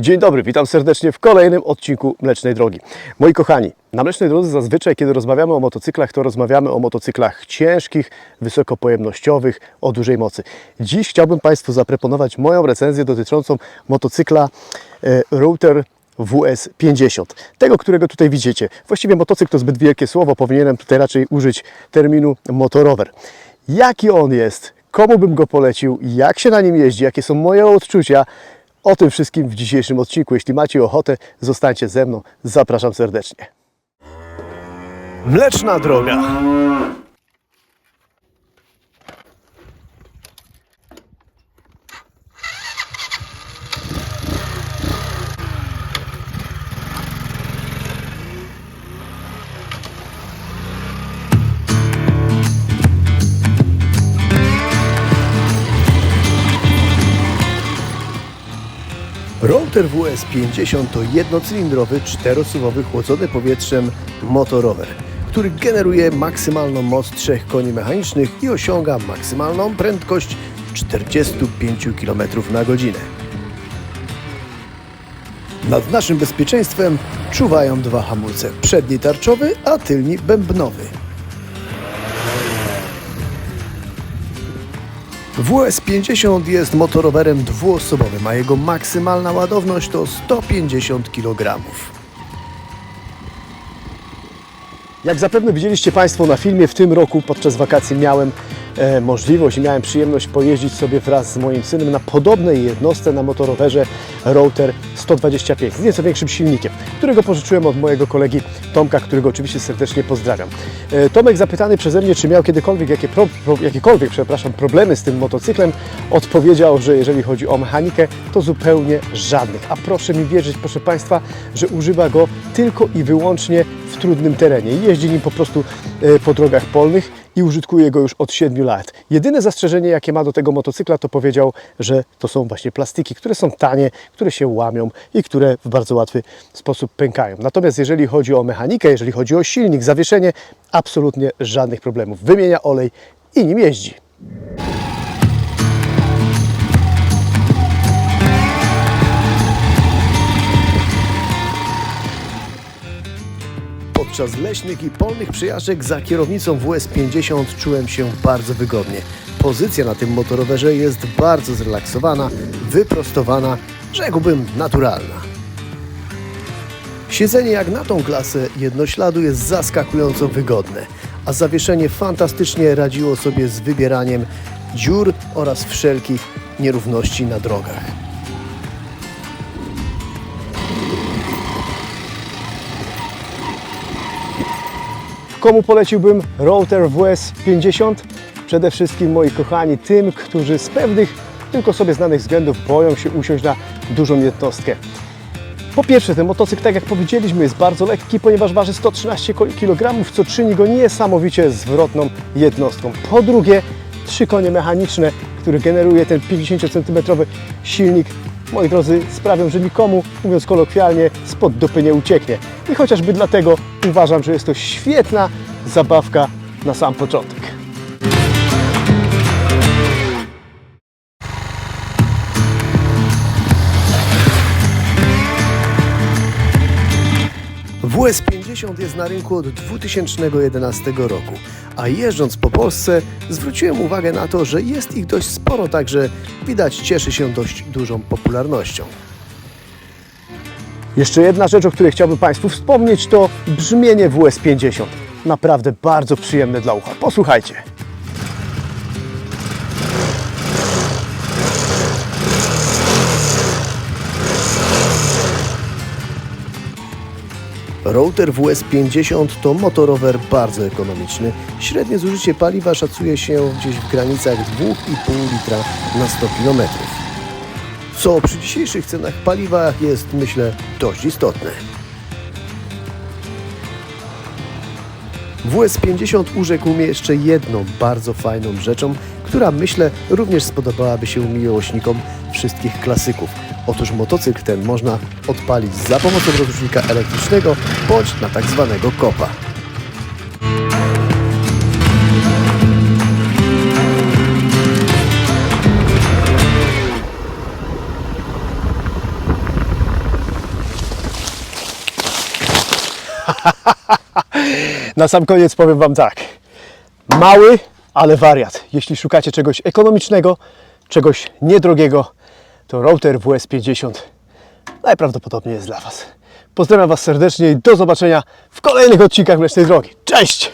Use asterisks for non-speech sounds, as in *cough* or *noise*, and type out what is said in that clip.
Dzień dobry, witam serdecznie w kolejnym odcinku Mlecznej Drogi. Moi kochani, na Mlecznej Drodze zazwyczaj, kiedy rozmawiamy o motocyklach, to rozmawiamy o motocyklach ciężkich, wysokopojemnościowych, o dużej mocy. Dziś chciałbym Państwu zaproponować moją recenzję dotyczącą motocykla e, Router WS 50. Tego, którego tutaj widzicie. Właściwie motocykl to zbyt wielkie słowo, powinienem tutaj raczej użyć terminu motorower. Jaki on jest, komu bym go polecił, jak się na nim jeździ, jakie są moje odczucia, o tym wszystkim w dzisiejszym odcinku. Jeśli macie ochotę, zostańcie ze mną. Zapraszam serdecznie. Mleczna droga. Router WS 50 to jednocylindrowy, czterosuwowy, chłodzony powietrzem motorower, który generuje maksymalną moc 3 koni mechanicznych i osiąga maksymalną prędkość 45 km na godzinę. Nad naszym bezpieczeństwem czuwają dwa hamulce, przedni tarczowy, a tylni bębnowy. WS50 jest motorowerem dwuosobowym, a jego maksymalna ładowność to 150 kg. Jak zapewne widzieliście Państwo na filmie, w tym roku podczas wakacji miałem e, możliwość i miałem przyjemność pojeździć sobie wraz z moim synem na podobnej jednostce na motorowerze Router 125 z nieco większym silnikiem, którego pożyczyłem od mojego kolegi Tomka, którego oczywiście serdecznie pozdrawiam. E, Tomek zapytany przeze mnie, czy miał kiedykolwiek jakie pro, jakiekolwiek przepraszam, problemy z tym motocyklem, odpowiedział, że jeżeli chodzi o mechanikę, to zupełnie żadnych. A proszę mi wierzyć, proszę Państwa, że używa go tylko i wyłącznie w trudnym terenie. Jeździ nim po prostu e, po drogach polnych i użytkuje go już od 7 lat. Jedyne zastrzeżenie, jakie ma do tego motocykla, to powiedział, że to są właśnie plastiki, które są tanie, które się łamią i które w bardzo łatwy sposób pękają. Natomiast jeżeli chodzi o mechanikę, jeżeli chodzi o silnik, zawieszenie, absolutnie żadnych problemów. Wymienia olej i nim jeździ. Podczas leśnych i polnych przejażdżek za kierownicą WS50 czułem się bardzo wygodnie. Pozycja na tym motorowerze jest bardzo zrelaksowana, wyprostowana, rzekłbym naturalna. Siedzenie jak na tą klasę jednośladu jest zaskakująco wygodne, a zawieszenie fantastycznie radziło sobie z wybieraniem dziur oraz wszelkich nierówności na drogach. Komu poleciłbym Router WS 50? Przede wszystkim moi kochani, tym, którzy z pewnych tylko sobie znanych względów boją się usiąść na dużą jednostkę. Po pierwsze, ten motocykl, tak jak powiedzieliśmy, jest bardzo lekki, ponieważ waży 113 kg, co czyni go niesamowicie zwrotną jednostką. Po drugie, trzy konie mechaniczne, które generuje ten 50 cm silnik, moi drodzy, sprawią, że nikomu, mówiąc kolokwialnie, spod dupy nie ucieknie. I chociażby dlatego uważam, że jest to świetna zabawka na sam początek. WS50 jest na rynku od 2011 roku, a jeżdżąc po Polsce zwróciłem uwagę na to, że jest ich dość sporo, także widać cieszy się dość dużą popularnością. Jeszcze jedna rzecz, o której chciałbym Państwu wspomnieć, to brzmienie WS50. Naprawdę bardzo przyjemne dla ucha. Posłuchajcie. Router WS50 to motorower bardzo ekonomiczny. Średnie zużycie paliwa szacuje się gdzieś w granicach 2,5 litra na 100 km. Co przy dzisiejszych cenach paliwa jest, myślę, dość istotne. WS50 urzekł mnie jeszcze jedną bardzo fajną rzeczą, która myślę również spodobałaby się miłośnikom wszystkich klasyków. Otóż motocykl ten można odpalić za pomocą rozrusznika elektrycznego bądź na tak zwanego kopa. *laughs* Na sam koniec powiem Wam tak. Mały, ale wariat. Jeśli szukacie czegoś ekonomicznego, czegoś niedrogiego, to router WS50 najprawdopodobniej jest dla Was. Pozdrawiam Was serdecznie i do zobaczenia w kolejnych odcinkach Mlecznej Drogi. Cześć!